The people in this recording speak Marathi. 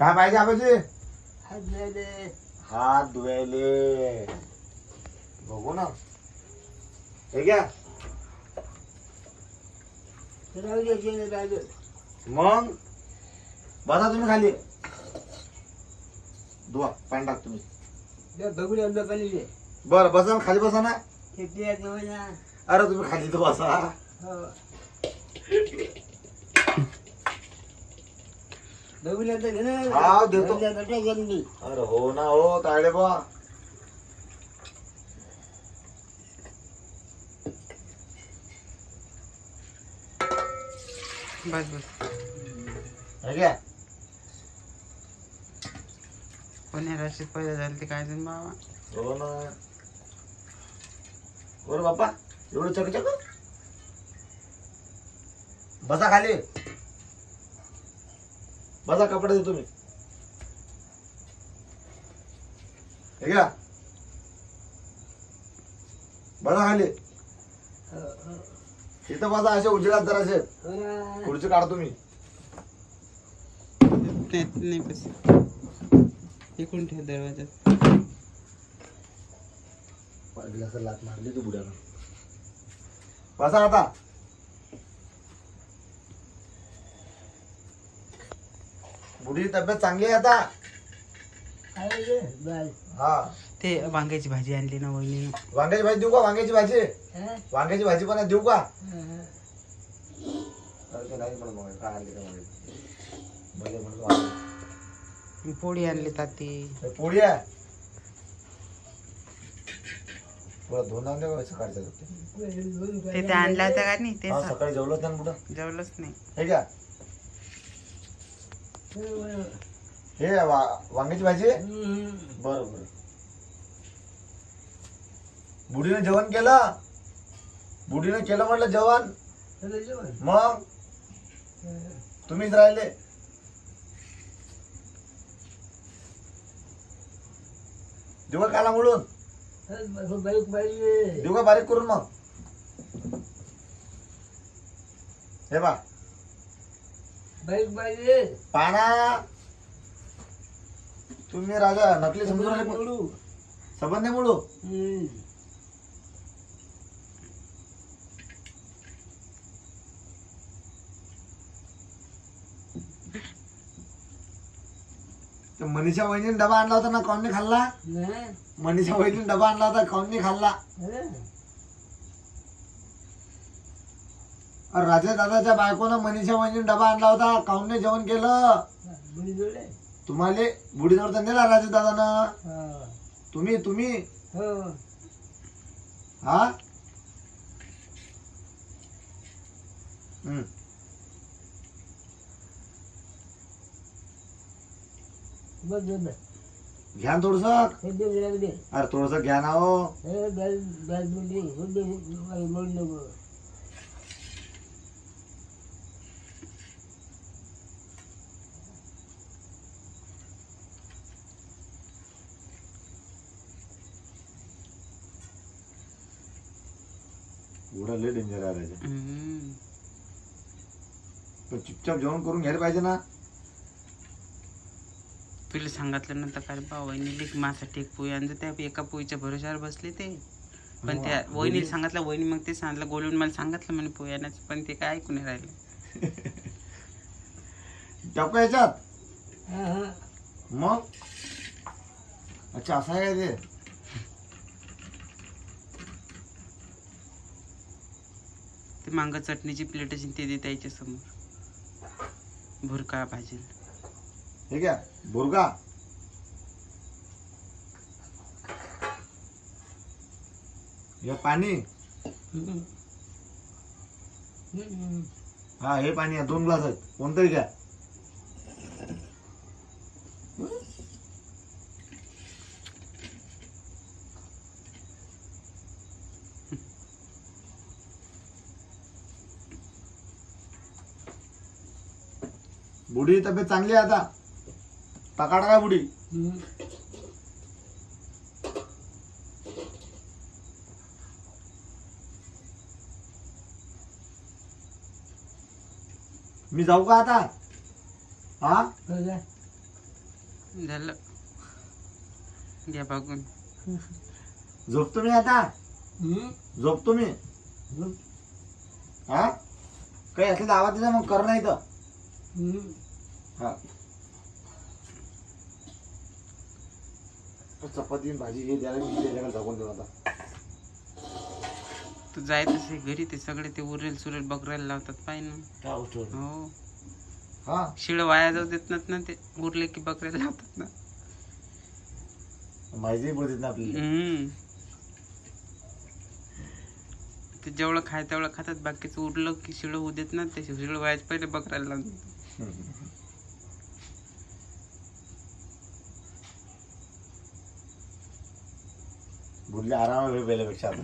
काय पाहिजे आबाजी? हात दे हात धुवायले. बघू ना. हे घ्या. राहू दे जेणे राहू दे. मग? बसा तुम्ही खाली. धुवा पाणी टाक तुम्ही. दे बघून आमचं पाणी दे. बरं बसा खाली बसा ना. ते ना अरे तुम्ही खाली तर बसा. हो. हा, देतो. अरे हो ना हो तायडे बा बस बस. हे घ्या कोण्या राशीत पैदा झाले ते काय जण बाबा? हो ना. बरं बाप्पा एवढं चकचक? बसा खाली. बसा कपडे देतो मी. हे घ्या बसा खाली हो, हो. इथं बसा असे उजेडात जरासे. खुर्ची काढतो मी नाही बस इकडून ठेव दरवाजात गिलास लात मारली तू बुड्यानं. बसा आता. बुडी तब्येत चांगली आहे आता. हा ते वांग्याची भाजी आणली ना वहिनीनं वांग्याची भाजी देऊ का वांग्याची भाजी हा? वांग्याची भाजी पण देऊ का. अरे ते नाही म्हणत मग, काय आणली का मग? भले म्हणतो वांगे. पोळी आणली ताती हे पोळी आहे थोडं धुवून आणलं का सकाळच्या ते ते आणलं होतं का नाही ते सकाळी जेवलं ना कुठं जेवलंच नाही हे बरोबर. हे वा- वांग्याची भाजी आहे? हम्म. बरं बरं बुढीने जेवण केलं बुढीने केलं म्हटलं जेवण. मग हा. तुम्हीच राहिले देऊ काला म्हणून पाहिजे देऊ का बारीक करून मग हे बा पाना तुम्ही राजा नकली समजून राहिले पण. बोलू. सबंध नाही. ते मनीषा वहिनीने डबा आणला होता ना काऊन नाही खाल्ला. मनीषा वहिनीने डबा आणला होता काऊन नाही खाल्ला हा? अरे राजा दादाच्या बायकोनं मनीषा वहिनीने डबा आणला होता काऊन नाही जेवण केलं? तुम्हाला बुडीजवळ तर नेला राजा दादानं. तुम्ही तुम्ही हो. हा हम्म. बस, बस, बस. घ्या थोडस. अरे थोडस घ्या ना हो हे बस, बस, मुली. हे दे, हे बोलू नको. एवढं लय डेंजर आहे राजा हम्म. पण चुपचाप जेवण करून घ्यायला पाहिजे ना. तुला सांगितलं नंतर काय बा वहिनी माझ्यासाठी एक पोळी आणतो त्या एका पोळीच्या भरोशावर बसले ते. पण त्या वहिनीला सांगितलं वहिनी मग ते सांगितलं गोलून मला सांगितलं म्हणे पोळी आणायचं पण ते काय ऐकून नाही राहिलं. टाकू याच्यात. हा, हा. मग? अच्छा असं आहे काय ते? ते मांग चटणीची प्लेट असेल ते दे त्याच्यासमोर भुरका भाजेल. हे घ्या बुरगा हे पाणी. हम्म. हम्म. हा हे पाणी आहे दोन ग्लास आहेत कोणतंही घ्या. बुडी तब्येत चांगली आहे आता. टाका बुडी हम्म. मी जाऊ का आता? हा? जा. झालं. घ्या बघून. झोपतो मी आता? हं? झोपतो मी. हा? काही असलं आवाज दिला मग कर नाही तर. हं? हा चपाती आणि भाजी हे द्यायला मी त्याच्याकडे टाकून देऊ आता. तू जाय तसे घरी ते सगळे ते उरेल सुरेल बकरायला लावतात पाय ना. काय गोष्ट होती? हो. हा. शिळ वाया जाऊ देत नाहीत ना ते उरले की बकऱ्याला लावतात ना. माहिती पडते ना आपली हम्म. ते जेवढं खाय तेवढं खातात बाकीचं उरलं की शिळ होऊ देत ना ते शिळ व्हायचं पहिले Şöyle bakın. Burada arama böyle böyle bir çarptım.